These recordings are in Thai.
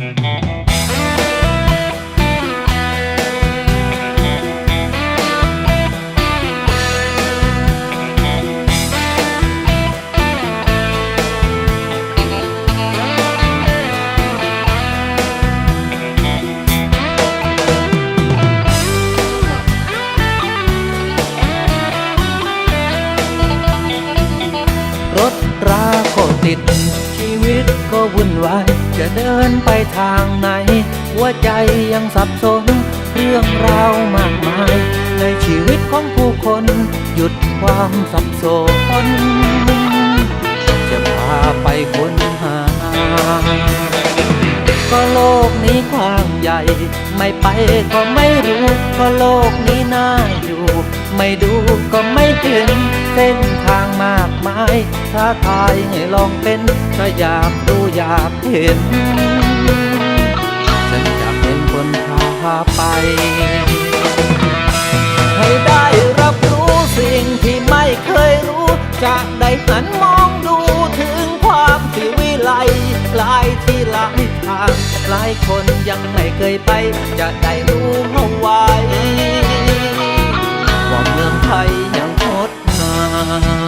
ร ไม่ไปก็ไม่รู้ก็โลกนี้น่าอยู่ ไม่ดูก็ไม่ถึง เส้นทางมากมายท้าทายให้ลองเป็นถ้าอยากรู้อยากเห็น ฉันจะเป็นคนพาไป ให้ได้รับรู้สิ่งที่ไม่เคยรู้ จะได้หันมองดูถึงความที่วิไล หลายที่หลายทางหลายคนยังไม่เคยไป จะได้รู้เอาไว้ว่าเมืองไทยยังงดงาม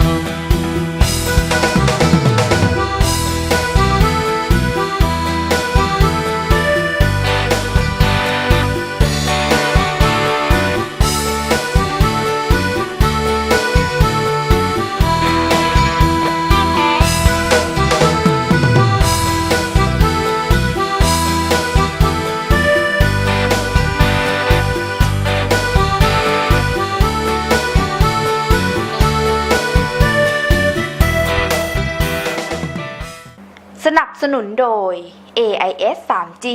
สนุนโดย AIS 3G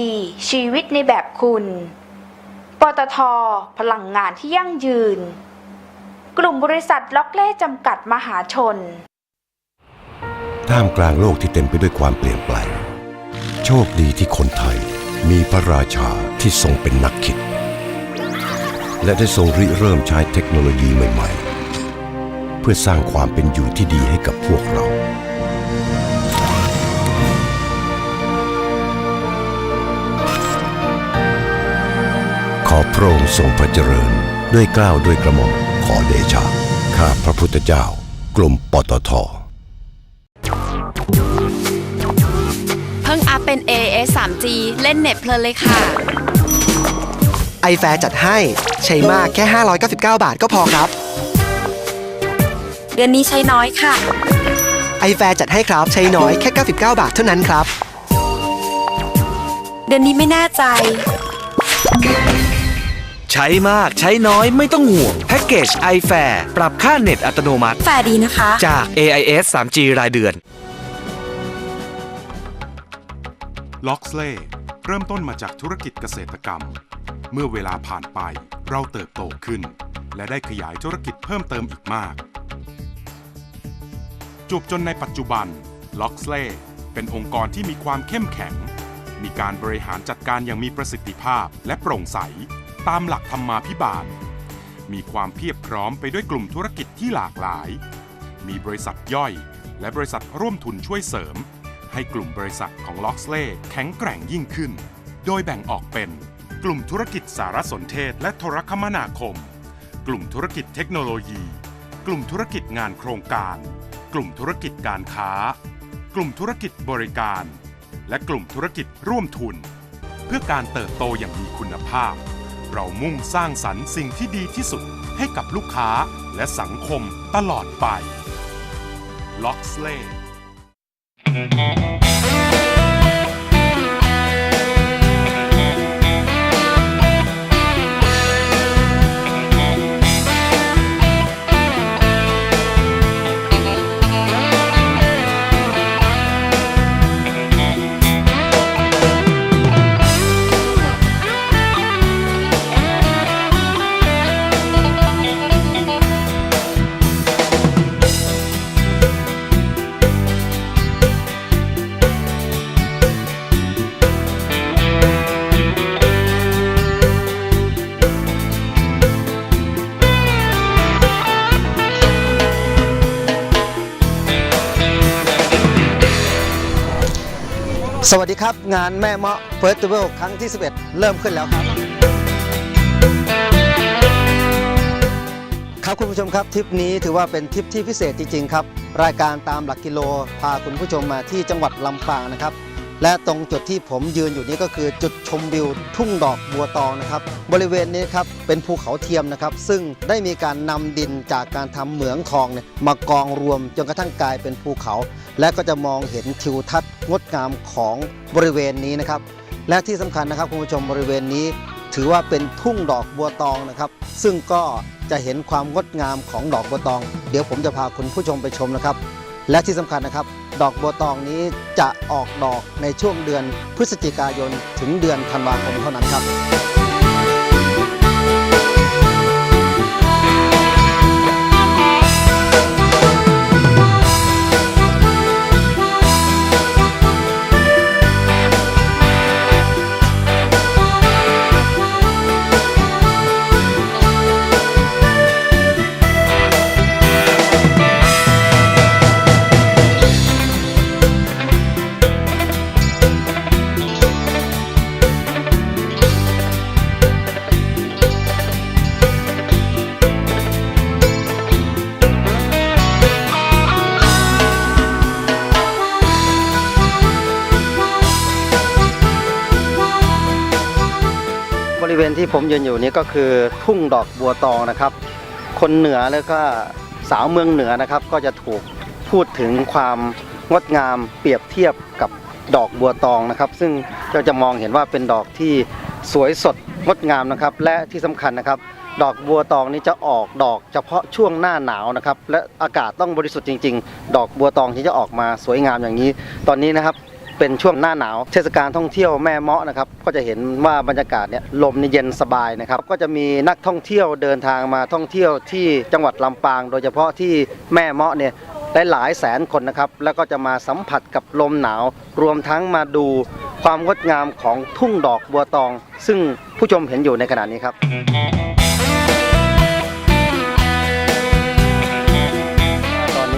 ชีวิตในแบบคุณ ปตท พลังงานที่ยั่งยืน กลุ่มบริษัทล็อกเล่จำกัดมหาชน ท่ามกลางโลกที่เต็มไปด้วยความเปลี่ยนแปลง โชคดีที่คนไทยมีพระราชาที่ทรงเป็นนักคิด และได้ทรงริเริ่มใช้เทคโนโลยีใหม่ ๆ เพื่อสร้างความเป็นอยู่ที่ดีให้กับพวกเรา อพระองค์ทรงพระเจริญ ด้วยเกล้าวด้วยกระหม่อมขอเดชะข้าพระพุทธเจ้ากลุ่มปตทเพิ่งอัพเป็น AS 3G เล่นเน็ตเพลินเลยค่ะ ไอแฟร์จัดให้ใช้มากแค่ 599 บาทก็พอครับ เดือนนี้ใช้น้อยค่ะ ไอแฟร์จัดให้ครับใช้น้อยแค่ 99 บาทเท่านั้นครับ เดือนนี้ไม่แน่ใจ ใช้มากใช้น้อยไม่ต้องห่วงแพ็กเกจ iFair ปรับค่าเน็ตอัตโนมัติ แฟร์ดีนะคะ จาก AIS 3G รายเดือน ล็อกเล่เริ่มต้นมาจากธุรกิจเกษตรกรรม เมื่อเวลาผ่านไปเราเติบโตขึ้น และได้ขยายธุรกิจเพิ่มเติมอีกมาก จบจนในปัจจุบันล็อกเล่เป็นองค์กรที่มีความเข้มแข็ง มีการบริหารจัดการอย่างมีประสิทธิภาพและโปร่งใส ตามหลักธรรมาภิบาล มีความเพียบพร้อมไปด้วยกลุ่มธุรกิจที่หลากหลาย มีบริษัทย่อย และบริษัทร่วมทุนช่วยเสริม ให้กลุ่มบริษัทของล็อกสเล่แข็งแกร่งยิ่งขึ้น โดยแบ่งออกเป็น กลุ่มธุรกิจสารสนเทศและโทรคมนาคม กลุ่มธุรกิจเทคโนโลยี กลุ่มธุรกิจงานโครงการ กลุ่มธุรกิจการค้า กลุ่มธุรกิจบริการ และกลุ่มธุรกิจร่วมทุน เพื่อการเติบโตอย่างมีคุณภาพ เรามุ่งสร้างสรรค์สิ่งที่ดีที่สุดให้กับลูกค้าและสังคมตลอดไปล็ สวัสดีครับ งานแม่เมาะเฟิร์สติเวลครั้งที่ 11 เริ่มขึ้นแล้วครับ ครับคุณผู้ชมครับทริปนี้ถือว่าเป็นทริปที่พิเศษจริงๆครับ รายการตามหลักกิโล พาคุณผู้ชมมาที่จังหวัดลำปางนะครับ และตรงจุดที่ผมยืนอยู่นี้ก็คือจุดชมวิวทุ่งดอกบัวตองนะครับ บริเวณนี้ครับเป็นภูเขาเทียมนะครับ ซึ่งได้มีการนำดินจากการทำเหมืองทองเนี่ยมากองรวมจนกระทั่งกลายเป็นภูเขา และก็จะมองเห็นทิวทัศน์งดงามของบริเวณนี้นะครับ และที่สำคัญนะครับคุณผู้ชมบริเวณนี้ ถือว่าเป็นทุ่งดอกบัวตองนะครับ ซึ่งก็จะเห็นความงดงามของดอกบัวตอง เดี๋ยวผมจะพาคุณผู้ชมไปชมนะครับ และที่สำคัญนะครับ ดอกบัวตองนี้จะออกดอกในช่วงเดือนพฤศจิกายนถึงเดือนธันวาคมเท่านั้นครับ ริเวณที่ผมยืนอยู่นี้ก็คือทุ่งดอกบัวตองนะครับ คนเหนือแล้วก็สาวเมืองเหนือนะครับ ก็จะถูกพูดถึงความงดงามเปรียบเทียบกับดอกบัวตองนะครับ ซึ่งเราจะมองเห็นว่าเป็นดอกที่สวยสดงดงามนะครับ และที่สำคัญนะครับ ดอกบัวตองนี้จะออกดอกเฉพาะช่วงหน้าหนาวนะครับ และอากาศต้องบริสุทธิ์จริง ๆ ดอกบัวตองที่จะออกมาสวยงามอย่างนี้ ตอนนี้นะครับ เป็นช่วงหน้าหนาวเทศกาลท่องเที่ยวแม่เมาะนะครับก็จะเห็นว่าบรรยากาศเนี่ยลมนี่เย็นสบายนะครับก็จะมีนักท่องเที่ยวเดินทางมาท่องเที่ยวที่จังหวัดลำปาง โดยเฉพาะที่แม่เมาะเนี่ยได้หลายแสนคนนะครับแล้วก็จะมาสัมผัสกับลมหนาว รวมทั้งมาดูความงดงามของทุ่งดอกบัวตอง ซึ่งผู้ชมเห็นอยู่ในขณะนี้ครับ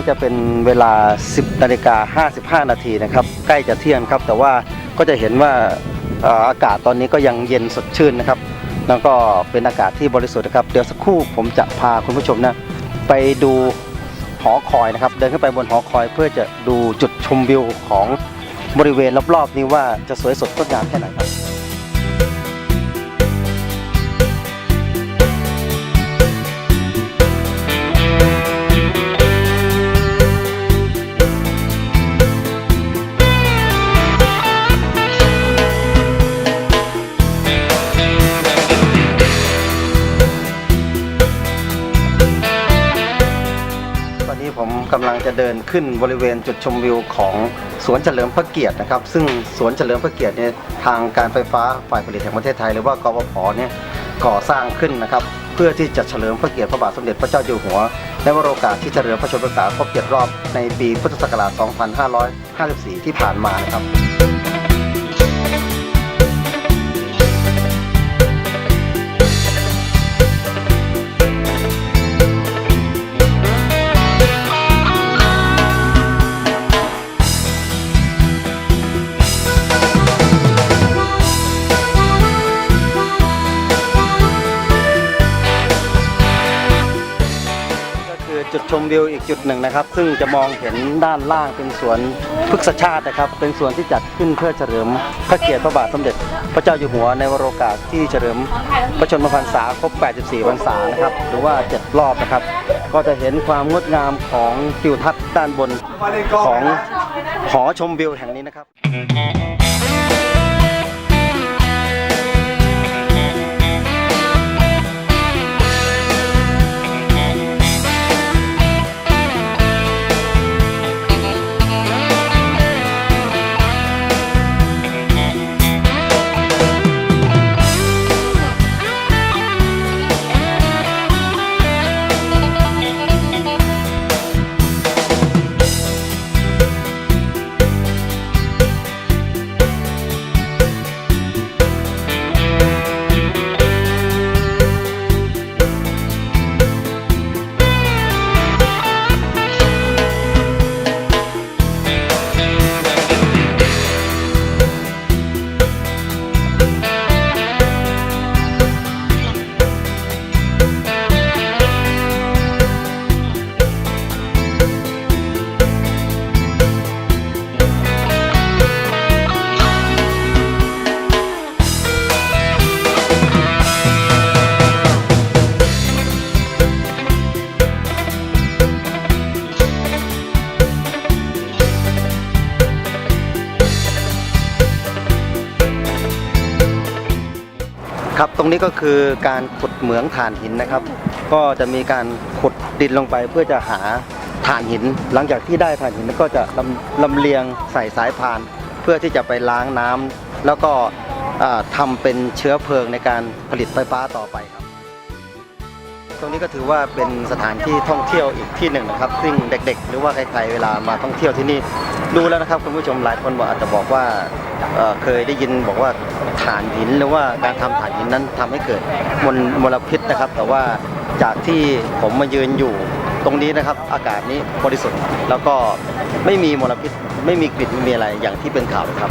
จะเป็นเวลา 10นาฬิกา55 นาทีนะครับ ใกล้จะเที่ยงครับ แต่ว่าก็จะเห็นว่าเอ่ออากาศตอนนี้ก็ยังเย็นสดชื่นนะครับ แล้วก็เป็นอากาศที่บริสุทธิ์นะครับ เดี๋ยวสักครู่ผมจะพาคุณผู้ชมนะไปดูหอคอยนะครับ เดินขึ้นไปบนหอคอยเพื่อจะดูจุดชมวิวของบริเวณรอบๆนี้ว่าจะสวยสดงดงามแค่ไหนครับ จะเดินขึ้นบริเวณจุดชมวิวของสวนเฉลิมพระเกียรตินะครับ ซึ่งสวนเฉลิมพระเกียรติเนี่ยทางการไฟฟ้าฝ่ายผลิตแห่งประเทศไทย หรือว่ากฟผเนี่ยก่อสร้างขึ้นนะครับ เพื่อที่จะเฉลิมพระเกียรติพระบาทสมเด็จพระเจ้าอยู่หัวและวโรกาสที่เฉลิมพระชนมพรรษาครบ7รอบในปีพุทธศักราช 2554 ที่ผ่านมานะครับ ชมวิวอีกจุดหนึ่งนะครับ ซึ่งจะมองเห็นด้านล่างเป็นสวนพฤกษชาตินะครับ เป็นสวนที่จัดขึ้นเพื่อเฉลิมพระเกียรติพระบาทสมเด็จ พระเจ้าอยู่หัวในวโรกาสที่เฉลิมพระชนมพรรษาครบ 84 พรรษานะครับ หรือว่า 7 รอบนะครับ ก็จะเห็นความงดงามของทิวทัศน์ด้านบนของหอชมวิวแห่งนี้นะครับ รงนี้ก็คือการขุดเหมืองถ่านหินนะครับ ก็จะมีการขุดดินลงไปเพื่อจะหาถ่านหิน หลังจากที่ได้ถ่านหินก็จะลำลำเลียงใส่สายพาน เพื่อที่จะไปล้างน้ำแล้วก็ทำาเป็นเชื้อเพลิงในการผลิตไฟฟ้าต่อไปครับ ตรงนี้ก็ถือว่าเป็นสถานที่ท่องเที่ยวอีกที่หนึ่งนะครับ ซึ่งเด็กๆ หรือว่าใครๆ เวลามาท่องเที่ยวที่นี่ดูแล้วนะครับคุณผู้ชมหลายคนบอกอาจจะบอกว่าเอ่อเคยได้ยินบอกว่าถ่านหินหรือว่าการทำถ่านหินนั้นทำให้เกิดมลมลพิษนะครับ แต่ว่าจากที่ผมมายืนอยู่ตรงนี้นะครับ อากาศนี้บริสุทธิ์แล้วก็ไม่มีมลพิษไม่มีกลิ่นไม่มีอะไรอย่างที่เป็นข่าวครับ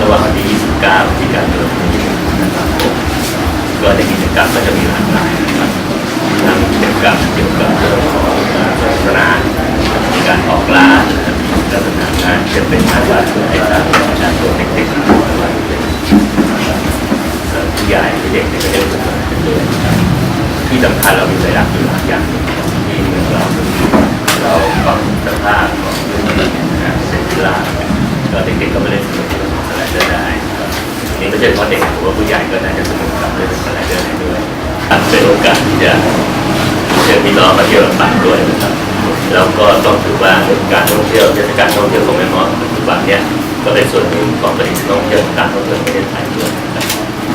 ระหว่างวันที่ 29ที่การเดินนะครับก็ในกิจกรรมก็จะมีหลากหลายนะครับทั้งกิจกรรมเกี่ยวกับเรื่องของศาสนามีการออกล่ามีลักษณะงาจะเป็นงานวัดเพื่อให้ทางประชาชนเด็กๆหรือว่าเป็นผู้ใหญ่เด็กๆเนี่ยก็ได้รู้สึกว่าเป็นด้วยนะครับที่สำคัญเรามีสัญลักษณ์อยู่หลายอย่างที่เมืองเราเราปรับสภาพของเรื่องนี้นะเสร็จกีฬาก็เด็กๆก็ไม่ได้สนุก กับสได้นี่ไม่ใช่เฉพาะเด็กผมว่าผู้ใหญ่ก็น่าจะสนุกกับเรื่องสไลเดอร์ได้ด้วยเป็นโอกาสที่จะเชิญพี่น้องมาเที่ยวลำปางด้วยนะครับแล้วก็ต้องถือว่าการท่องเที่ยวเทศกาลท่องเที่ยวของแม่มอปัจจุบันเนี่ยก็เป็นส่วนหนึ่งของผลิตท่องเที่ยวการท่องเที่ยวประเทศไทยด้วยนะครับ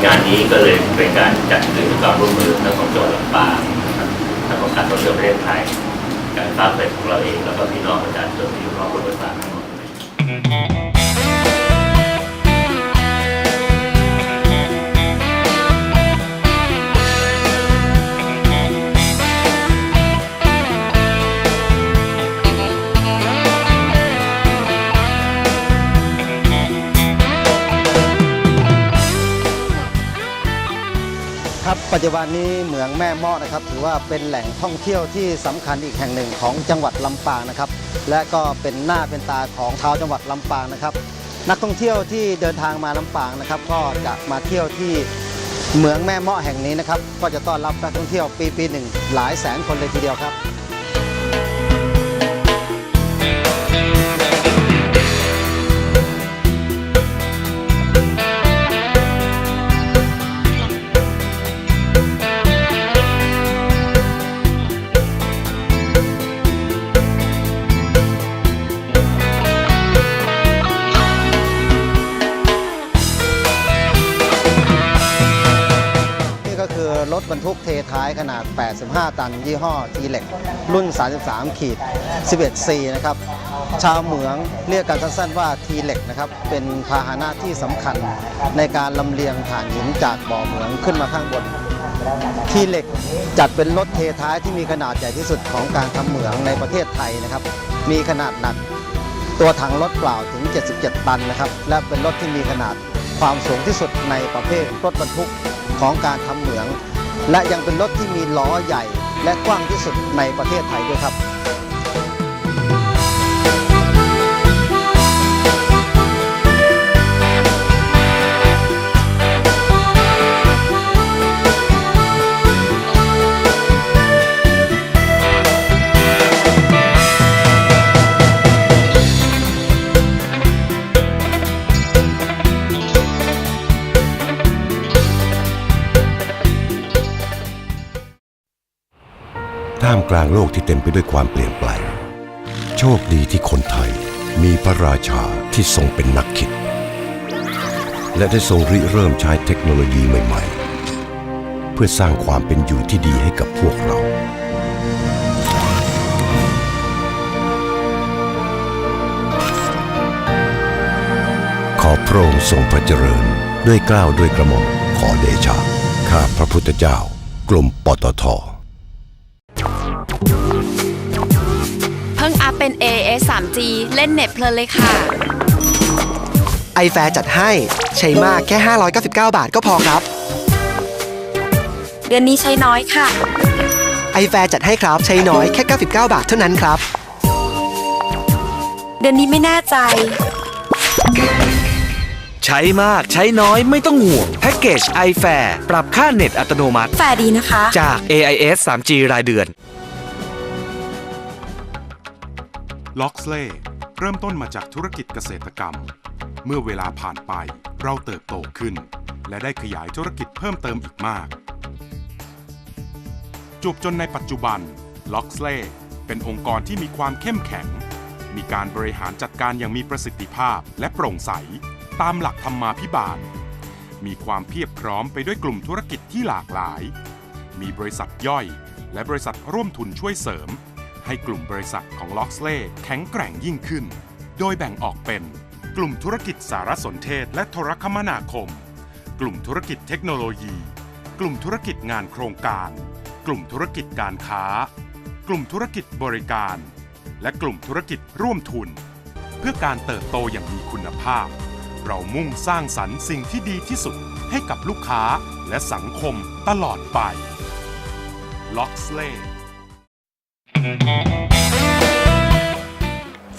งานนี้ก็เลยเป็นการจัดขึ้นด้วยความร่วมมือทั้งของจังหวัดลำปางนะครับทั้งของการท่องเที่ยวประเทศไทยการฟ้าเปิดของเราเองแล้วก็พี่น้องประชาชนที่อยู่รอบๆลำปาทั้งหมด ปัจจุบันนี้เหมืองแม่เมาะนะครับถือว่าเป็นแหล่งท่องเที่ยวที่สำคัญอีกแห่งหนึ่งของจังหวัดลำปางนะครับและก็เป็นหน้าเป็นตาของชาวจังหวัดลำปางนะครับ นักท่องเที่ยวที่เดินทางมาลำปางนะครับ ก็จะมาเที่ยวที่เหมืองแม่เมาะแห่งนี้นะครับ ก็จะต้อนรับนักท่องเที่ยวปีปีหนึ่งหลายแสนคนเลยทีเดียวครับ บรรทุกเทท้ายขนาด 85 ตัน ยี่ห้อ t ีเล็กรุ่น 33 ขีด 11 c นะครับ ชาวเหมืองเรียกกันสั้นๆว่า t ีเล็กนะครับ เป็นพาหนะที่สำคัญในการลำเลียงถ่านหินจากบ่อเหมืองขึ้นมาข้างบน ทีเหล็กจัดเป็นรถเทท้ายที่มีขนาดใหญ่ที่สุดของการทำเหมืองในประเทศไทยนะครับ มีขนาดหนัก ตัวถังรถเปล่าถึง 77 ตันนะครับ และเป็นรถที่มีขนาดความสูงที่สุดในประเภทรถบรรทุกของการทำเหมือง และยังเป็นรถที่มีล้อใหญ่และกว้างที่สุดในประเทศไทยด้วยครับ ท่ามกลางโลกที่เต็มไปด้วยความเปลี่ยนแปลง โชคดีที่คนไทยมีพระราชาที่ทรงเป็นนักคิด และได้ทรงริเริ่มใช้เทคโนโลยีใหม่ ๆ เพื่อสร้างความเป็นอยู่ที่ดีให้กับพวกเราขอพระองค์ทรงพระเจริญ ด้วยเกล้าวด้วยกระหม่อมขอเดชะ ข้าพระพุทธเจ้ากรมปตท 3G เล่นเน็ตเพลินเลยค่ะ ไอแฟร์จัดให้ใช้มากแค่ 599 บาทก็พอครับ เดือนนี้ใช้น้อยค่ะ ไอแฟร์จัดให้ครับใช้น้อยแค่ 99 บาทเท่านั้นครับ เดือนนี้ไม่แน่ใจ ใช้มากใช้น้อยไม่ต้องห่วงแพ็กเกจ iFair ปรับค่าเน็ตอัตโนมัติ แฟร์ดีนะคะ จาก AIS 3G รายเดือน ล็อกเล่เริ่มต้นมาจากธุรกิจเกษตรกรรม เมื่อเวลาผ่านไปเราเติบโตขึ้น และได้ขยายธุรกิจเพิ่มเติมอีกมากจบจนในปัจจุบันล็อกเล่เป็นองค์กรที่มีความเข้มแข็ง มีการบริหารจัดการอย่างมีประสิทธิภาพและโปร่งใส ตามหลักธรรมาภิบาล มีความเพียบพร้อมไปด้วยกลุ่มธุรกิจที่หลากหลาย มีบริษัทย่อย และบริษัทร่วมทุนช่วยเสริม ให้กลุ่มบริษัทของล็อกเล่แข็งแกร่งยิ่งขึ้น โดยแบ่งออกเป็น กลุ่มธุรกิจสารสนเทศและโทรคมนาคม กลุ่มธุรกิจเทคโนโลยี กลุ่มธุรกิจงานโครงการ กลุ่มธุรกิจการค้า กลุ่มธุรกิจบริการ และกลุ่มธุรกิจร่วมทุน เพื่อการเติบโตอย่างมีคุณภาพ เรามุ่งสร้างสรรค์สิ่งที่ดีที่สุดให้กับลูกค้าและสังคมตลอดไปล็อกเล่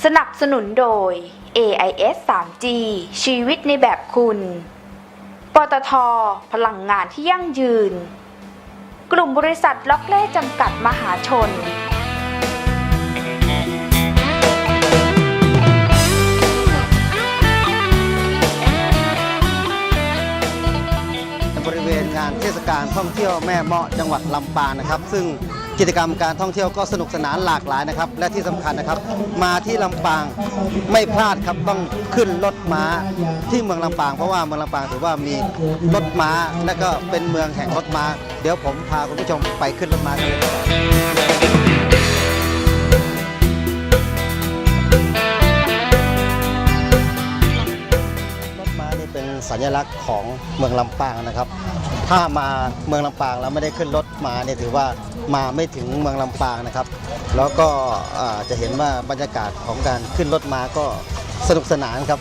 สนับสนุนโดย AIS 3G ชีวิตในแบบคุณ ปตท พลังงานที่ยั่งยืน กลุ่มบริษัทล็อกเล่จำกัดมหาชน บริเวณงานเทศกาลท่องเที่ยวแม่เมาะจังหวัดลำปางนะครับ ซึ่ง กิจกรรมการท่องเที่ยวก็สนุกสนานหลากหลายนะครับ และที่สำคัญนะครับ มาที่ลำปางไม่พลาดครับต้องขึ้นรถม้าที่เมืองลำปาง เพราะว่าเมืองลำปางถือว่ามีรถม้าและก็เป็นเมืองแห่งรถม้า เดี๋ยวผมพาคุณผู้ชมไปขึ้นรถม้ากันเลยครับรถม้านี่เป็นสัญลักษณ์ของเมืองลำปางนะครับ ถ้ามาเมืองลำปางแล้วไม่ได้ขึ้นรถมาเนี่ยถือว่า มาไม่ถึงเมืองลำปางนะครับ แล้วก็จะเห็นว่าบรรยากาศของการขึ้นรถมาก็สนุกสนานครับ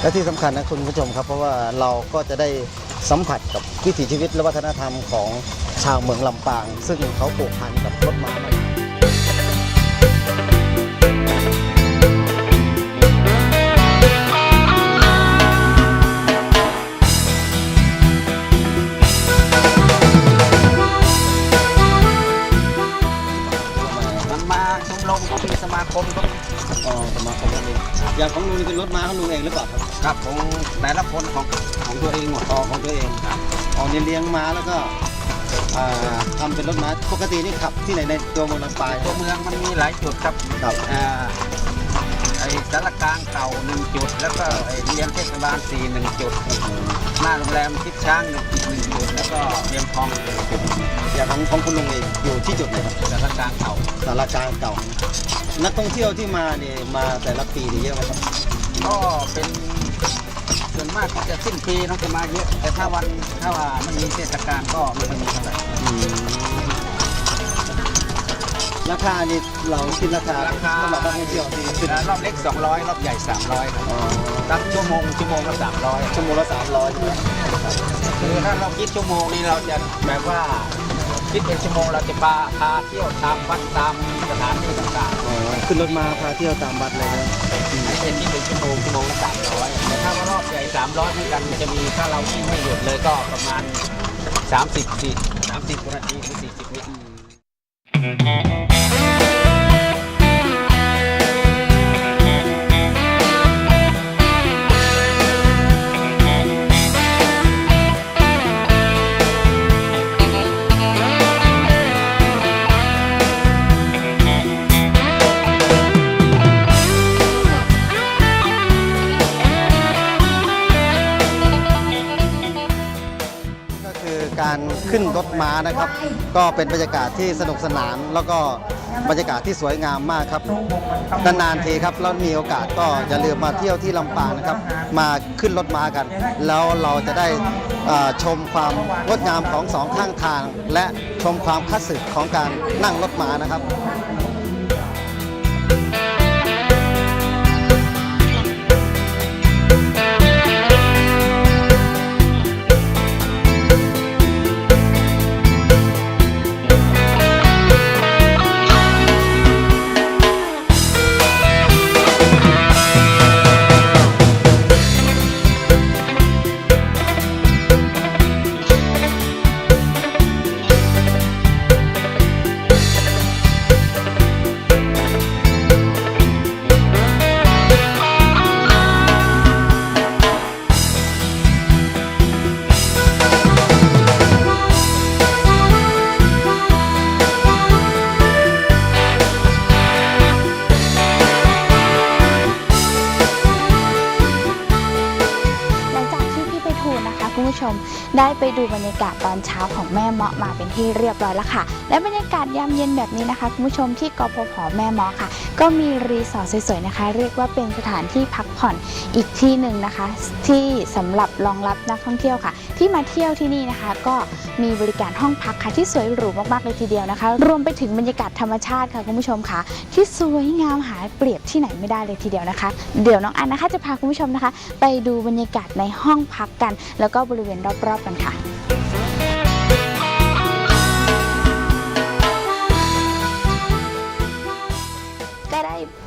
และที่สำคัญนะคุณผู้ชมครับ เพราะว่าเราก็จะได้สัมผัสกับวิถีชีวิตและวัฒนธรรมของชาวเมืองลำปาง ซึ่งเขาผูกพันกับรถม้า องอย่างของลุงนี่เป็นรถม้าของลุงเองหรือเปล่าครับครับของแต่ละคนของของตัวเองหมดอ๋อของตัวเองครับอ๋อเนี่ยเลี้ยงม้าแล้วก็อ่าทำเป็นรถม้าปกตินี่ขับที่ไหนในตัวเมืองลำปางตัวเมืองมันมีหลายจุดครับครับอ่าไอ้สารกลางเก่าหนึ่งจุด แล้วก็ไอ้เรียนเทศบาลสี่หนึ่งจุดหน้าโรงแรมทิพย์ช้างหนึ่งอีกหนึ่งจุดแล้วก็เรียมทองหนึ่งจุด อย่างของของคุณลุงเองอยู่ที่จุดไหนครับสารกลางเก่าสารกลางเก่า นักท่องเที่ยวที่มาเนี่ยมาแต่ละปีนี่เยอะไหมครับก็เป็นส่วนมากก็จะสิ้นปีต้องจะมาเยอะ แต่ถ้าวันถ้าว่ามันมีเทศกาลก็ไม่ค่อยมีเท่าไหร่ราคานี่เราคิดราคาราคาสำหรับนักท่องเที่ยวที่ขึ้นรอบเล็ก 200 รอบใหญ่ 300ครับอ๋อตั้งชั่วโมงชั่วโมงละ300ชั่วโมงละสามร้อยใช่ไหมคือถ้าเราคิดชั่วโมงนี้เราจะแบบว่า คิดเป็นชั่วโมงเราจะพาพาเที่ยวตามวัดตามสถานที่ต่างอ๋อขึ้นรถมาพาเที่ยวตามบัตรเลยนะๆให้เป็นที่เป็นชั่วโมงชั่วโมงละ300แต่ถ้าว่ารอบใหญ่300เหมือนกันมันจะมีถ้าเราวิ่งไม่หยุดเลยก็ประมาณ30สิ30นาทีหรือ40วิก็ ถม้านะครับ ก็เป็นบรรยากาศที่สนุกสนาน แล้วก็บรรยากาศที่สวยงามมากครับนานๆทีครับแล้วมีโอกาสก็อย่าลืมมาเที่ยวที่ลำปางนะครับ มาขึ้นรถม้ากัน แล้วเราจะได้เอ่อชมความงดงามของสองข้างทาง และชมความคลาสสิกของการนั่งรถม้านะครับ คุณผู้ชมที่กพพแม่เมาะค่ะ ก็มีรีสอร์ทสวยๆนะคะ เรียกว่าเป็นสถานที่พักผ่อนอีกที่หนึ่งนะคะ ที่สำหรับรองรับนักท่องเที่ยวค่ะ ที่มาเที่ยวที่นี่นะคะ ก็มีบริการห้องพักค่ะที่สวยหรูมากๆเลยทีเดียวนะคะ รวมไปถึงบรรยากาศธรรมชาติค่ะคุณผู้ชมค่ะ ที่สวยงามหาเปรียบที่ไหนไม่ได้เลยทีเดียวนะคะ เดี๋ยวน้องอันนะคะจะพาคุณผู้ชมนะคะ ไปดูบรรยากาศในห้องพักกัน แล้วก็บริเวณรอบๆกันค่ะ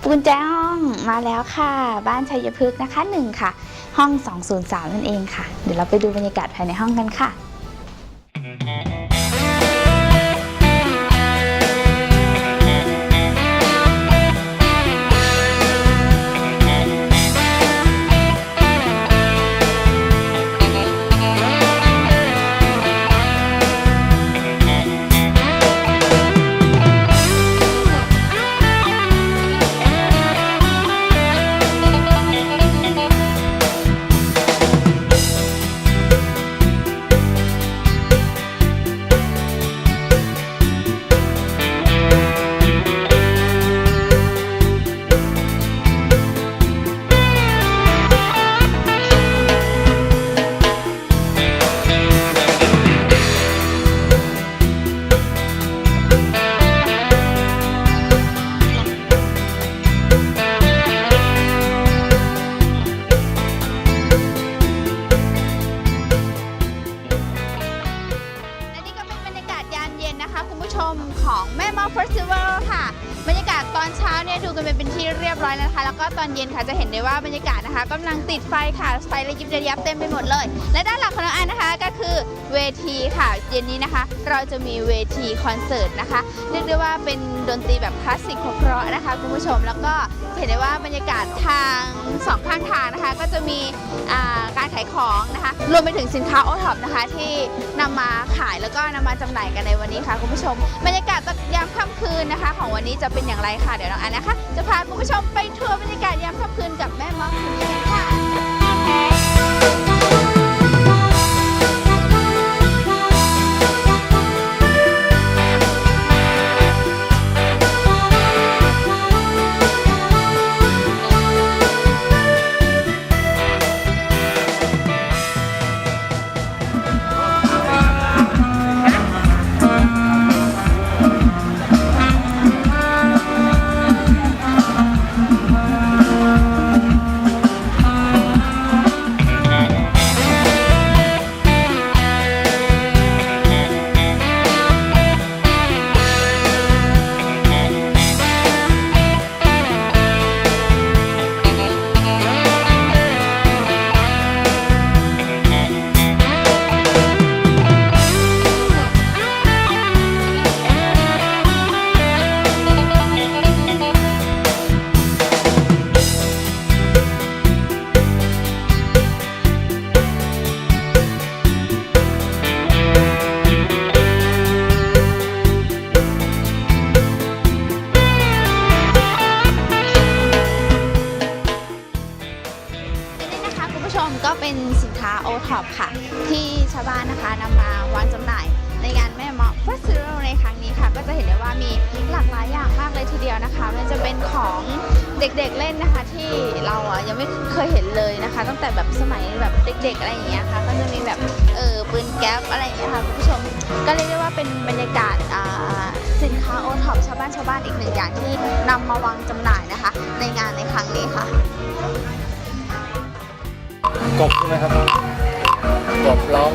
กุญแจห้องมาแล้วค่ะ บ้านชัยพฤกษ์นะคะหนึ่งค่ะ ห้อง 203 นั่นเองค่ะ เดี๋ยวเราไปดูบรรยากาศภายในห้องกันค่ะและ จะมีเวทีคอนเสิร์ตนะคะเรียกได้ว่าเป็นดนตรีแบบคลาสสิกเพราะๆนะคะคุณผู้ชมแล้วก็เห็นได้ว่าบรรยากาศทางสองข้างทางนะคะ ก็จะมีการขายของนะคะ รวมไปถึงสินค้าโอท็อปนะคะ ที่นำมาขายแล้วก็นำมาจำหน่ายกันในวันนี้ค่ะคุณผู้ชม บรรยากาศตอนยามค่ำคืนนะคะ ของวันนี้จะเป็นอย่างไรค่ะเดี๋ยวน้องอันนะคะ จะพาคุณผู้ชมไปทัวร์บรรยากาศยามค่ำคืนกับแม่มอสคนนี้กันค่ะ แก๊ปอะไรอย่างเงี้ยค่ะคุณผู้ชมก็เรียกได้ว่าเป็นบรรยากาศสินค้าโอท็อปชาวบ้านชาวบ้านอีกหนึ่งอย่างที่นำมาวางจำหน่ายนะคะ ในงานในครั้งนี้ค่ะกบใช่ไหมครับกบร้อง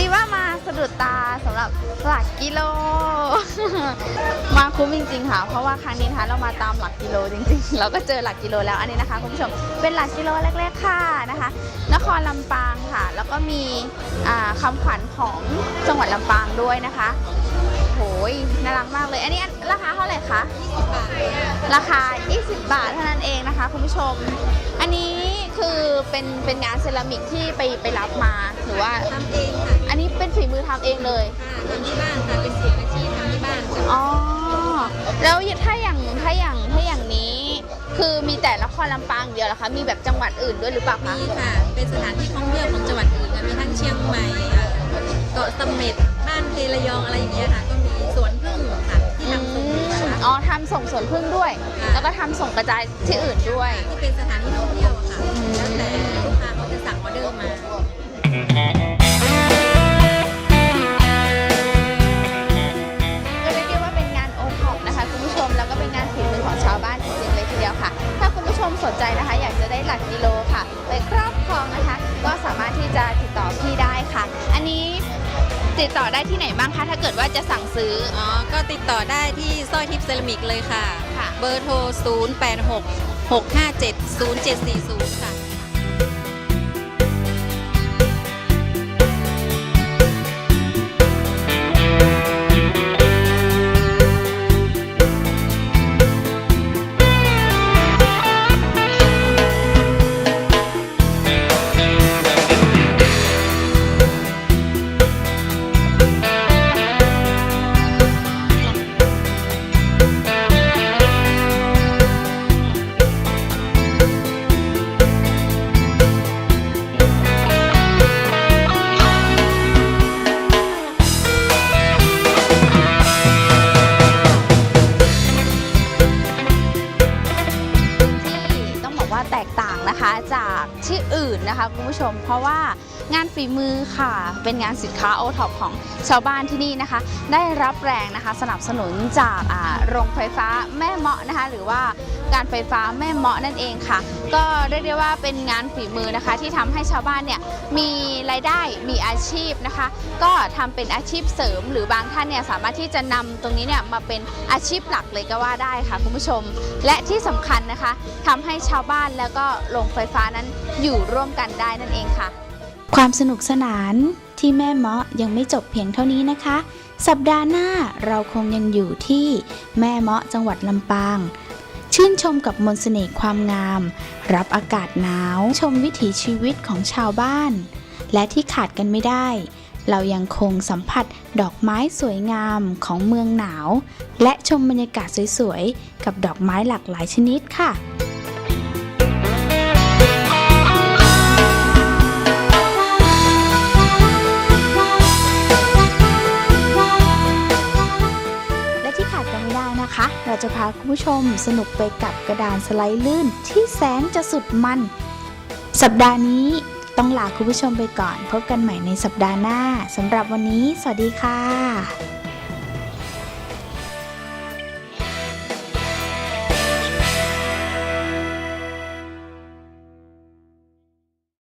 ดีว่ามาสะดุดตาสำหรับหลักกิโล มาคุ้มจริง ๆ ค่ะ เพราะว่าครั้งนี้นะคะเรามาตามหลักกิโลจริงๆ เราก็เจอหลักกิโลแล้วอันนี้นะคะคุณผู้ชมเป็นหลักกิโลแรกๆค่ะนะคะ นครลำปางค่ะ แล้วก็มีคำขวัญของจังหวัดลำปางด้วยนะคะโหยน่ารักมากเลย อันนี้ราคาเท่าไหร่คะ20บาทราคา 20 บาทเท่านั้นเองนะคะ คุณผู้ชม อันนี้คือเป็นเป็นงานเซรามิกที่ไปไปรับมาหรือว่าทำเองค่ะ เป็นฝีมือทำเองเลยทำที่บ้านค่ะเป็นฝีมืออาชีพทำที่บ้านอ๋อ แล้วถ้าอย่างถ้าอย่างถ้าอย่างนี้ คือมีแต่ละครลำปางอย่างเดียวเหรอคะ มีแบบจังหวัดอื่นด้วยหรือเปล่าคะมีค่ะ เป็นสถานที่ท่องเที่ยวของจังหวัดอื่นค่ะมีทั้งเชียงใหม่อะเกาะเสม็ดบ้านเพระยองอะไรอย่างเงี้ยค่ะก็มีสวนพึ่งค่ะที่ทำส่งนะคะ อ๋อทำส่งสวนพึ่งด้วยแล้วก็ทำส่งกระจายที่อื่นด้วย ที่เป็นสถานที่ท่องเที่ยวอะค่ะ เซรามิกเลยค่ะ ค่ะ เบอร์โทร 0 8 6 6 5 7 0 7 4 0 ค่ะ นะคะคุณผู้ชม เพราะว่างานฝีมือค่ะ เป็นงานสินค้าโอท็อปของชาวบ้านที่นี่นะคะ ได้รับแรงนะคะสนับสนุนจากโรงไฟฟ้าแม่เมาะนะคะ หรือว่า การไฟฟ้าแม่เมาะนั่นเองค่ะ ก็เรียกได้ว่าเป็นงานฝีมือนะคะ ที่ทำให้ชาวบ้านเนี่ยมีรายได้มีอาชีพนะคะ ก็ทำเป็นอาชีพเสริม หรือบางท่านเนี่ยสามารถที่จะนำตรงนี้เนี่ยมาเป็นอาชีพหลักเลยก็ว่าได้ค่ะคุณผู้ชม และที่สำคัญนะคะทำให้ชาวบ้านแล้วก็โรงไฟฟ้านั้นอยู่ร่วมกันได้นั่นเองค่ะ ความสนุกสนานที่แม่เมาะยังไม่จบเพียงเท่านี้นะคะ สัปดาห์หน้าเราคงยังอยู่ที่แม่เมาะจังหวัดลำปาง ชื่นชมกับมนต์เสน่ห์ความงาม รับอากาศหนาว ชมวิถีชีวิตของชาวบ้าน และที่ขาดกันไม่ได้ เรายังคงสัมผัสดอกไม้สวยงามของเมืองหนาว และชมบรรยากาศสวยๆ กับดอกไม้หลากหลายชนิดค่ะ เราจะพาคุณผู้ชมสนุกไปกับกระดานสไลด์ลื่นที่แสนจะสุดมัน สัปดาห์นี้ต้องลาคุณผู้ชมไปก่อน พบกันใหม่ในสัปดาห์หน้าสำหรับวันนี้ สวัสดีค่ะ